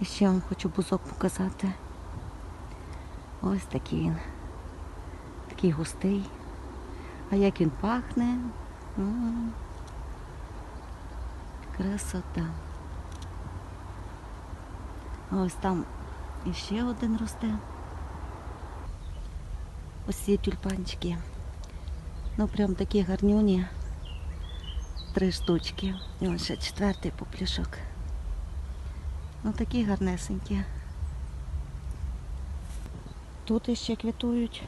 І ще вам хочу бузок показати. Ось такий він. Такий густий. А як він пахне. Красота. Ось там іще один росте. Ось ці тюльпанчики. Ну прям такі гарнюні. Три штучки. І ось ще четвертий поплюшок. Ну такі гарнесенькі. Тут іще квітують.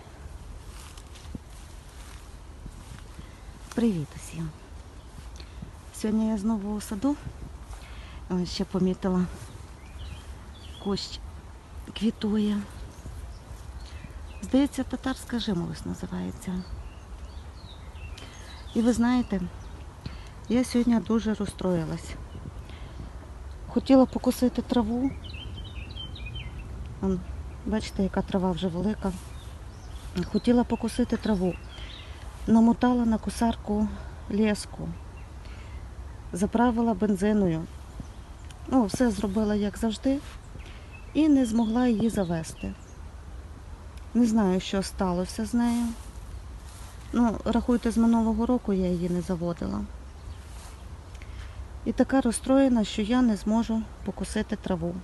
Привіт усім. Сьогодні я знову у саду. Ще помітила. Кущ квітує. Здається, татарська жимолость називається. І ви знаєте, я сьогодні дуже розстроїлась. Хотіла покусити траву. Бачите, яка трава вже велика. Хотіла покусити траву. Намотала на кусарку леску. Заправила бензиною. Ну, все зробила як завжди. І не змогла її завести. Не знаю, що сталося з нею. Ну, рахуйте, з минулого року я її не заводила. І така розстроєна, що я не зможу покусити траву.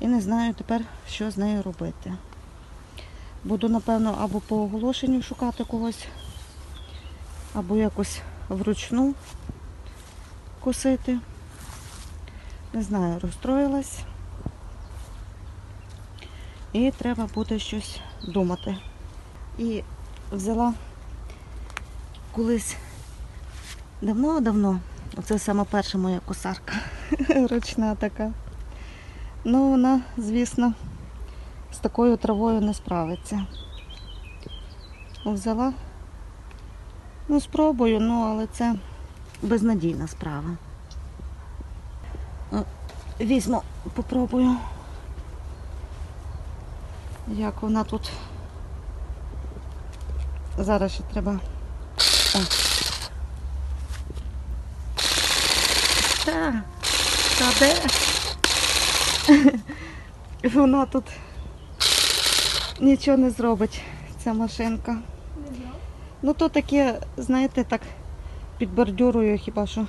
І не знаю тепер, що з нею робити. Буду, напевно, або по оголошенню шукати когось, або якось вручну косити. Не знаю, розстроїлась. І треба буде щось думати. І взяла колись давно-давно. Оце саме перша моя косарка. Ручна така. Ну, вона, звісно, з такою травою не справиться. Взяла. Ну, спробую, ну, але це безнадійна справа. О, Візьму, попробую. Як вона тут. Зараз ще треба. О. Та, та де? Вона тут нічого не зробить, ця машинка. Ну то таке, знаєте, так під бордюрою хіба що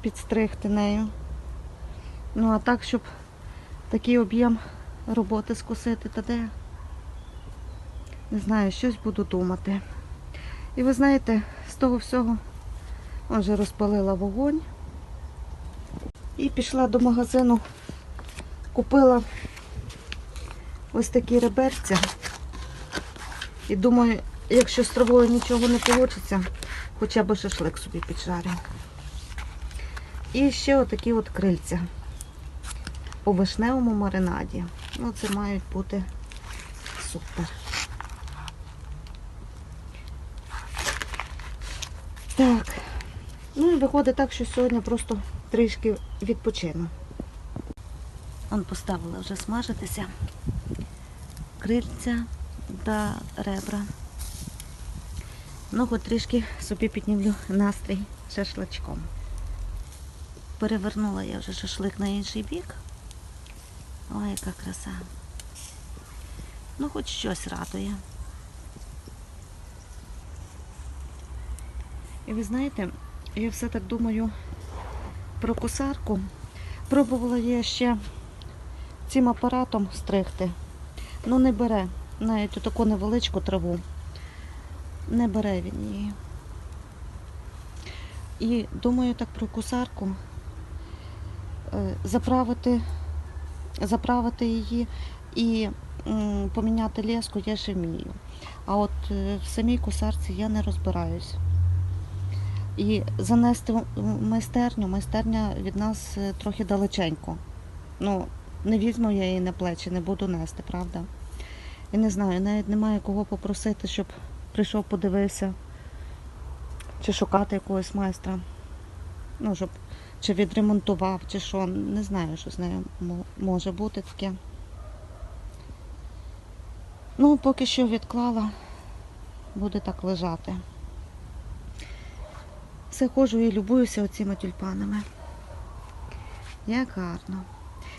підстригти нею. Ну а так, щоб такий об'єм роботи скусити, та де? Не знаю, щось буду думати. І ви знаєте, з того всього вже розпалила вогонь. І пішла до магазину, купила ось такі реберця. І думаю, якщо з травою нічого не вийде, хоча б шашлик собі піджарю. І ще отакі от крильця у вишневому маринаді. Ну, це мають бути супер. Так. Ну і виходить так, що сьогодні просто трішки відпочину. Он поставила вже смажитися. Крильця та ребра. Ну, хоч трішки собі піднімлю настрій шашличком. Перевернула я вже шашлик на інший бік. Ой, яка краса. Ну, хоч щось радує. І ви знаєте, я все так думаю про косарку. Пробувала я ще цим апаратом стригти. Ну не бере навіть таку невеличку траву. Не бере він її. І думаю так про косарку. Е, Заправити, заправити її і поміняти леску я ще вмію. А от е, в самій косарці я не розбираюсь. І занести майстерню, майстерня від нас е, трохи далеченько. Ну, не візьму я її на плечі, не буду нести, правда? І не знаю, навіть немає кого попросити, щоб прийшов, подивився, чи шукати якогось майстра. Ну, щоб чи відремонтував, чи що. Не знаю, що з нею може бути таке. Ну, поки що відклала, буде так лежати. Все ходжу і любуюся оціми тюльпанами. Як гарно.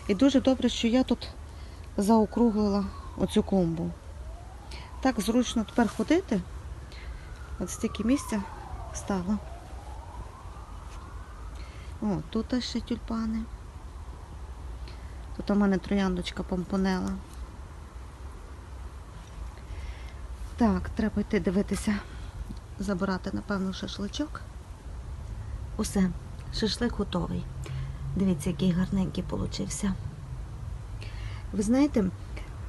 І дуже добре, що я тут заокруглила оцю клумбу. Так зручно тепер ходити. От стільки місця стало. О, тут ще тюльпани. Тут у мене трояндочка помпонела. Так, треба йти дивитися, забирати, напевно, шашличок. Усе, шашлик готовий. Дивіться, який гарненький получився. Ви знаєте,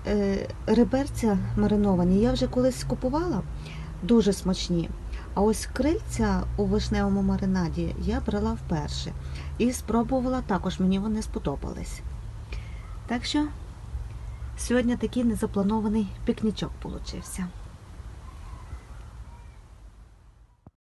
е, реберця мариновані я вже колись купувала, дуже смачні. А ось крильця у вишневому маринаді я брала вперше. І спробувала також, мені вони сподобались. Так що сьогодні такий незапланований пікнічок получився.